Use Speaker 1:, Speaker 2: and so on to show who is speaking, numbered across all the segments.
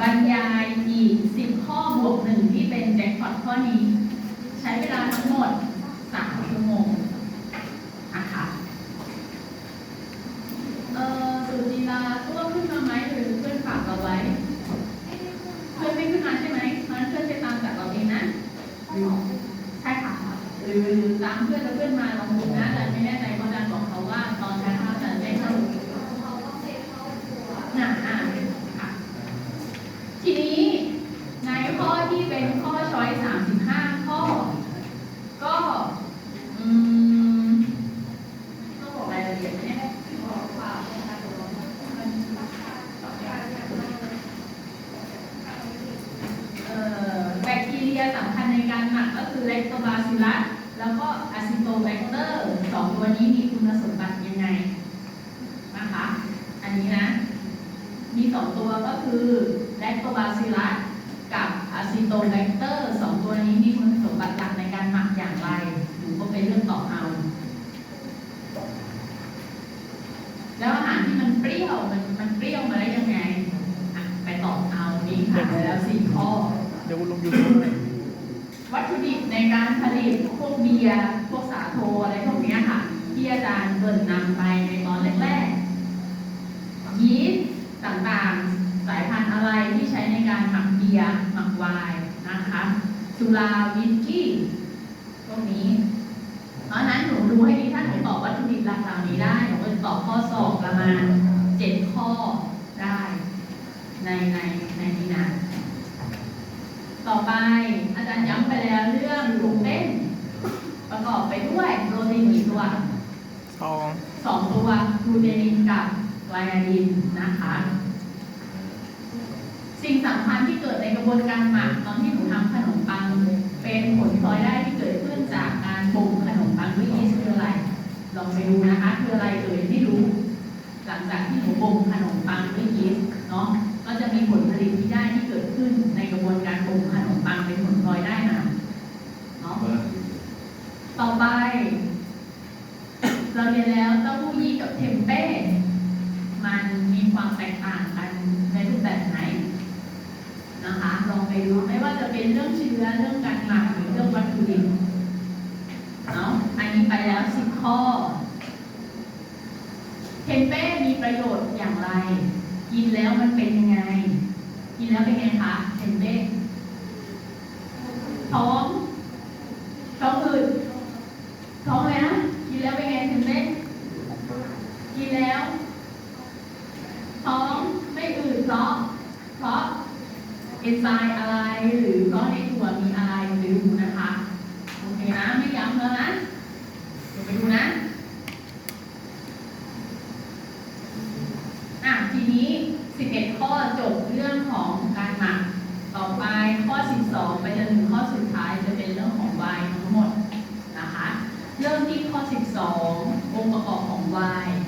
Speaker 1: บรรยายอีก 10 ข้อบวกหนึ่งที่เป็นแจ็คพอตข้อนี้ ใช้เวลาทั้งหมด 3 ชั่วโมงนะคะเอ่อสุจิลาตัวขึ้นมาไหมหรือเพื่อนฝากเราไว้ เพื่อนไม่ขึ้นมาใช่ไหมงั้นเพื่อนไปตามจากเราเองนะ ใช่ค่ะ หรือหรือตามเพื่อนแล้วเพื่อนมาลองดูนะแต่ไม่แน่ใจเพราะอาจารย์บอกเขาว่าตอนเช้าอาจารย์ไม่เข้าหนาอ่าค่ะ ทีนี้ในข้อที่เป็นข้อช้อย35 ข้อ ก็อืมต้องบอกรายละเอียดไหมเนี่ยเอ่อแบคทีเรียสำคัญ ในการหมักก็คือเลคโตบาซิลัสแล้วก็อะซิโตแบคเตอร์สองตัวนี้มีคุณสมบัติยังไงนะคะอันนี้นะ มีสองตัวก็คือแลคโตบาซิลัสกับอะซิโตแบคเตอร์สองตัวนี้มีคุณสมบัติหลักในการหมักอย่างไรหนูก็ไปเลือกตอเอาแล้วอาหารที่มันเปรี้ยวมันมันเปรี้ยวมาได้ยังไงอะไปตอบเอานี่ค่ะไปแล้วสี่ข้อ
Speaker 2: เดี๋ยวลงยูทูบ ใน
Speaker 1: การผลิตพวกเบียร์พวกสาโทอะไรพวกนี้ค่ะ ที่อาจารย์เกรินนำไปในตอนแรกๆยีสต์ต่างๆ สายพันธุ์อะไรที่ใช้ในการหมักเบียร์หมักไวน์นะคะสุราวิสกี้พวกนี้ เพราะนั้นหนูดูให้ดีถ้าหนูตอบวัตถุดิบหลักเหล่านี้ได้หนูก็จะตอบข้อสอบประมาณเจ็ดข้อได้ ในในในนี้นะ ต่อไปอาจารย์ย้ำไปแล้วเรื่องกลุ่มเต้น ประกอบไปด้วยโปรตีนกี่ตัว
Speaker 2: สอง
Speaker 1: สองตัวกลูเตนินกับไกลอาดินนะคะ สิ่งสำคัญที่เกิดในกระบวนการหมักตอนที่หนูทำขนมปัง เป็นผลพลอยได้ที่เกิดขึ้นจากการบ่มขนมปังด้วยยีสต์คืออะไร ลองไปดูนะคะ คืออะไรเอ่ยไม่รู้ หลังจากที่หนูบ่มขนมปังด้วยยีสต์เนาะก็จะมีผลผลิตที่ได้ที่เกิดขึ้นในกระบวนการบ่มขนมปังเป็นผลพลอยได้มาเนาะต่อไป เราเรียนแล้วเต้าหู้ยี้กับเทมเป้ มันมีความแตกต่างกันในรูปแบบไหนนะคะ ลองไปดูไม่ว่าจะเป็นเรื่องเชื้อเรื่องการหมักหรือเรื่องวัตถุดิบเนาะอันนี้ไปแล้วสิบข้อเทมเป้มีประโยชน์อย่างไร กินแล้วมันเป็นยังไง กินแล้วเป็นไงคะเทมเป้ท้อง ท้องอืดท้องเลยนะ กินแล้วเป็นไงเทมเป้กินแล้ว ท้องไม่อืดเพราะ เพราะเอนไซม์อะไรหรือก็ในถั่วมีอะไรไปดูนะคะโอเคนะไม่ย้ำแล้วนะเดี๋ยวไปดูนะอะทีนี้ 11 ข้อจบเรื่องของการหมักต่อไปข้อ 12 ไปจนถึงข้อสุดท้ายจะเป็นเรื่องของไวน์ทั้งหมดนะคะเริ่มที่ข้อ 12 องค์ประกอบของไวน์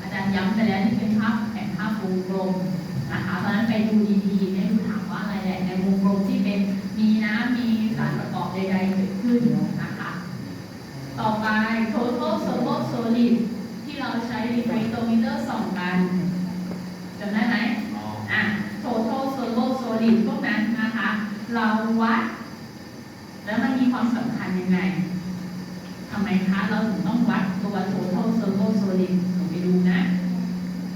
Speaker 1: อาจารย์ย้ำไปแล้วที่เป็นภาพแผนภาพวงกลมนะคะเพราะฉะนั้นไปดูดีถามว่าอะไรแหละในวงกลมที่เป็นมีน้ำมีสารประกอบใดๆเกิดขึ้นนะคะ ต่อไป total servo solid ที่เราใช้ refractometer ส่องกันจำได้ไหม อะ total servo solid พวกนั้นนะคะ เราวัด แล้วมันมีความสำคัญยังไงทำไมคะ เราถึงต้องวัดตัว total servo solid หนูไปดูนะ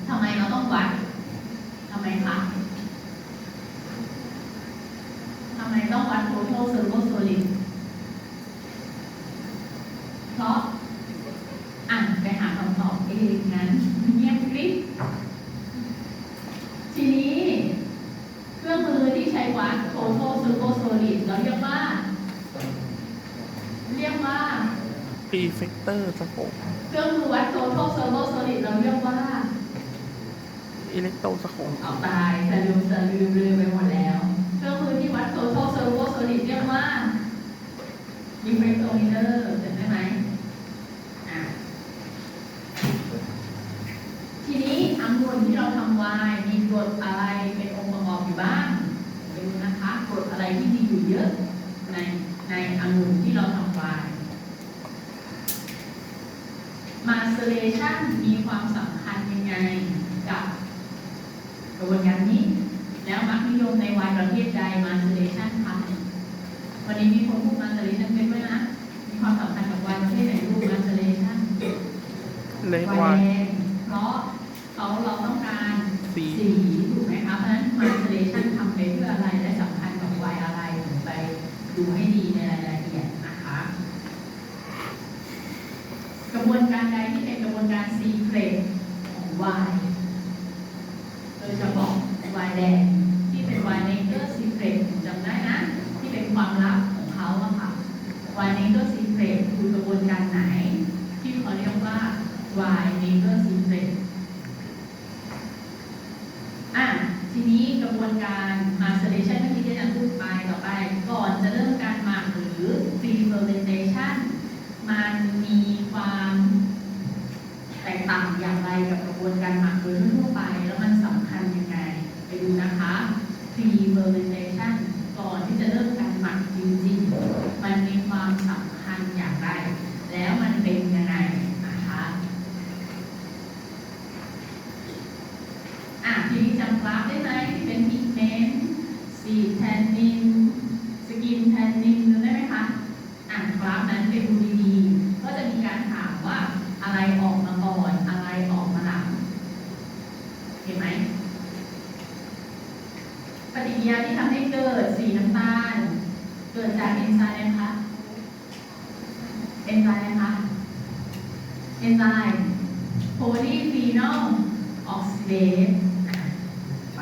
Speaker 1: ทำไมเราต้องวัดทำไมคะทำไมต้องวัด total servo solid เพราะอ่านไปหาคำตอบเองนั้นเงียบกริบทีนี้ เครื่องมือที่ใช้วัด total servo solid เราเรียกว่า เรียกว่า
Speaker 2: ปีเฟกเตอร์สโคป
Speaker 1: เครื่องมือวัด total servo solid เราเรียกว่า
Speaker 2: อิเล็กโตรสโคป
Speaker 1: เอาตายสลืมสลืมลืมไปหมดแล้ว เครื่องมือที่วัด total servo solid เรียกว่า diffractometer จำได้ไหมทีนี้อังุ่นที่เราทำไวน์มีกรดอะไรเป็นองค์ประกอบอยู่บ้างไปดูนะคะกรดอะไรที่มีอยู่เยอะในในองุ่นที่เราทำ ไวน์ maceration มีความสำคัญยังไงกับกระบวนการนี้ แล้วมักนิยมมในวายประเภทใดมาสเตชันคะวันนี้มีคนพูดมาสเตชันเป็นไหมนะมีความสำคัญกับวายประเภทไหนรูปมาสเตชัน
Speaker 2: เลข
Speaker 1: วา
Speaker 2: วายย
Speaker 1: แดงเพราะเขาเราต้องการ
Speaker 2: สี
Speaker 1: สีถูกไหมคะเพราะฉะนั้นมาสเตชันทำไปเพื่ออะไรและสำคัญกับวายอะไรถึงไปดูให้ดีในรายละเอียดนะคะ กระบวนการใดที่เป็นกระบวนการซีเครตของ วาย โดยเฉพาะวายแดงที่เป็นวายเนเกอร์ซีเฟรตจำได้นะ ที่เป็นความลับของเขาอะค่ะวายเนเกอร์ซีเฟรตคือกระบวนการไหน ที่เขาเรียกว่าวายเนเกอร์ซีเฟรตอะทีนี้กระบวนการ maceration เมื่อกี้ที่อาจารย์พูดไปต่อไป ก่อนจะเริ่มการหมักหรือ pre-fermentation มันมีความ แตกต่างอย่างไรกับกระบวนการหมักโดยทั่วไป แล้วมันสำคัญยังไง ไปดูนะคะ pre fermentation ก่อนที่จะเริ่มการหมักจริงๆ มันมีความสำคัญอย่างไร แล้วมันเป็นยังไงนะคะ อะทีนี้จำกราฟได้ไหมที่เป็นพิกเมนต์สีแทนนิน สกินแทนนินได้ไหมคะ อ่านกราฟนั้นไปดูดีๆ ก็จะมีการถามว่าอะไรออกมาก่อน อะไรออกมาหลัง เห็นไหม ปฏิกิริยาที่ทำให้เกิดสีน้ำตาล เกิดจากเอนไซม์อะไรคะ เอนไซม์อะไรคะ เอนไซม์โพลีฟีนอลออกซิเดสไป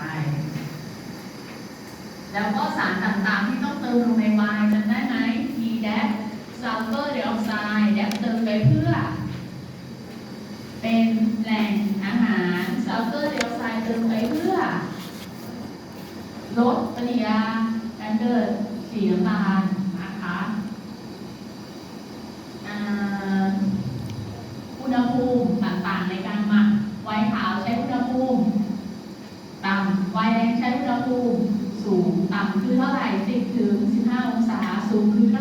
Speaker 1: แล้วก็สารต่างๆที่ต้องเติมลงในไวน์จำได้ไหม T แดกซัลเฟอร์ไดออกไซด์แดกเติมไปเพื่อ เป็นแหล่งอาหารซัลเฟอร์ไดออกไซด์เติมไปเพื่อ ลดปฏิกิริยาการเกิดสีน้ำตาล 45 องศา สูงขึ้น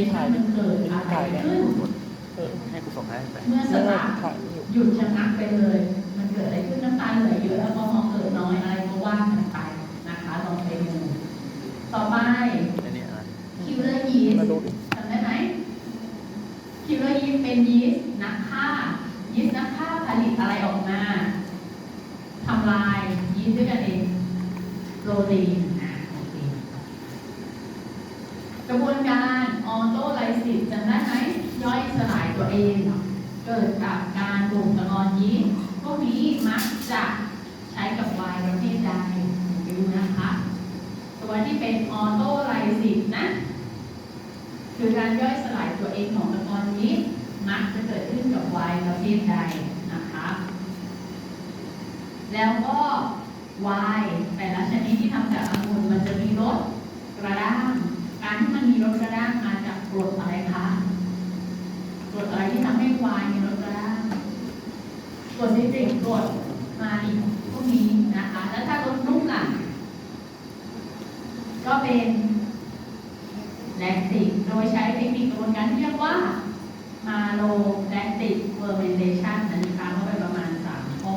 Speaker 1: ที่ถ่ายมันเกิดอะไรขึ้น
Speaker 2: เออ
Speaker 3: ให้กูส่งให้ไป
Speaker 1: เมื่อส
Speaker 2: เลิ
Speaker 1: ตา
Speaker 2: ห์
Speaker 1: หยุดชะงักไปเลย มันเกิดอะไรขึ้นน้ำตาลเหลือเยอะแอลกอฮอล์เกิดน้อยอะไรก็ว่ากันไปนะคะลองไปดูต่อไปคิวเลอร์ยีสจำได้ไหมคิวเลอร์ยีสเป็นยีสต์นักฆ่ายีสต์นักฆ่าผลิตอะไรออกมาทำลายยีสต์ด้วยกันเองโปรตีนอะโอเค กระบวนการออโตไลซิสจำได้ไหมย่อยสลายตัวเอง เกิดกับการบ่มตะกอนยีสต์พวก นี้มักจะใช้กับวน์ประเภทใดไปดูนะคะ ตัวที่เป็นออโตไลซิสนะคือการย่อยสลายตัวเองของตะกอนยีสต์มักจะเกิดขึ้นกับวน์ประเภทใดนะคะ แล้วก็วน์แต่ละชนิดที่ทำจากองุ่นมันจะมีรสกระด้าง การที่มันมีรสกระด้างมาจากกรดอะไรคะกรดอะไรที่ทำให้วน์มีรสกระด้าง กรดซิตริกกรดมาลิกพวกนี้นะคะ แล้วถ้ารสนุ่มล่ะ ก็เป็นแลคติกโดยใช้เทคนิคกระบวนการที่เรียกว่ามาโลแลคติกเฟอร์เมนเทชันอันนี้ค้างเข้าไปประมาณสามข้อ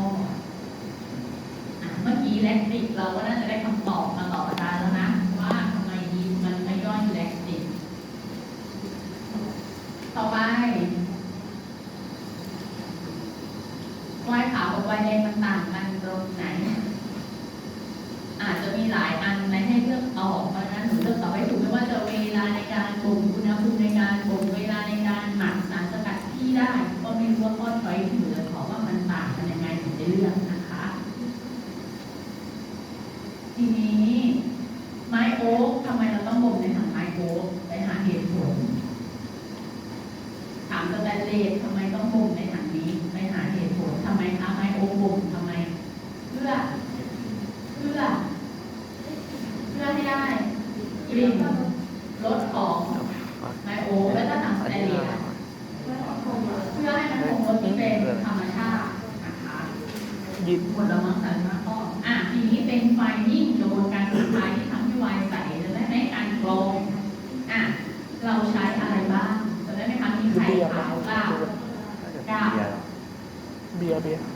Speaker 1: เมื่อกี้แลคติกเราก็น่า บ่งอุณหภูมิในการบ่งเวลาในกา
Speaker 2: ร
Speaker 1: หมักสารสกัดที่ได้ ก็ไม่รู้ว่าก้อน
Speaker 2: ฝอยที่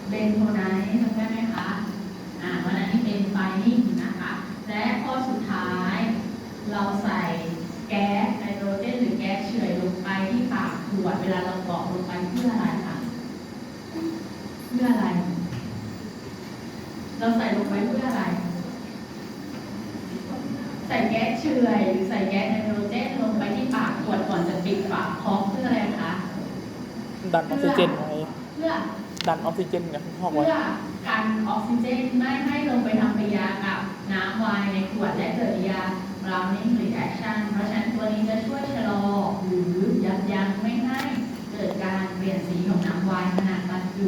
Speaker 1: เบนโทไนท์จำได้ไหมคะอะวันนั้นนี่เป็นไฟนิ่งนะคะ และข้อสุดท้าย เราใส่แก๊สไนโตรเจนหรือแก๊สเฉื่อยลงไปที่ปากขวดเวลาเรากรอกลงไปเพื่ออะไรคะเพื่ออะไร เราใส่ลงไปเพื่ออะไร ใส่แก๊สเฉื่อยหรือใส่แก๊สไนโตรเจนลงไปที่ปากขวดก่อนจะปิดฝาครอบเพื่ออะไรคะ
Speaker 2: ดันออกซิเจนไว้
Speaker 1: เพื่อ
Speaker 2: ดันออกซิเจนกับห้องไว้
Speaker 1: เพื่อกันออกซิเจนไม่ให้ลงไปทำปฏิกิริยากับน้ำไวน์ในขวดและเกิดปฏิกิริยา browning reaction เพราะฉะนั้นตัวนี้จะช่วยชะลอหรือยับยั้งไม่ให้เกิดการเปลี่ยนสีของน้ำไวน์ขณะบรรจุ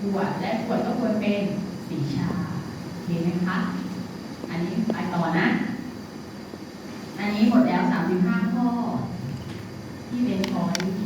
Speaker 1: ขวดและขวดก็ควรเป็นสีชาโอเคไหมคะ อันนี้ไปต่อนะ อันนี้หมดแล้ว 35 ข้อ ที่เป็นพอยต์แบบ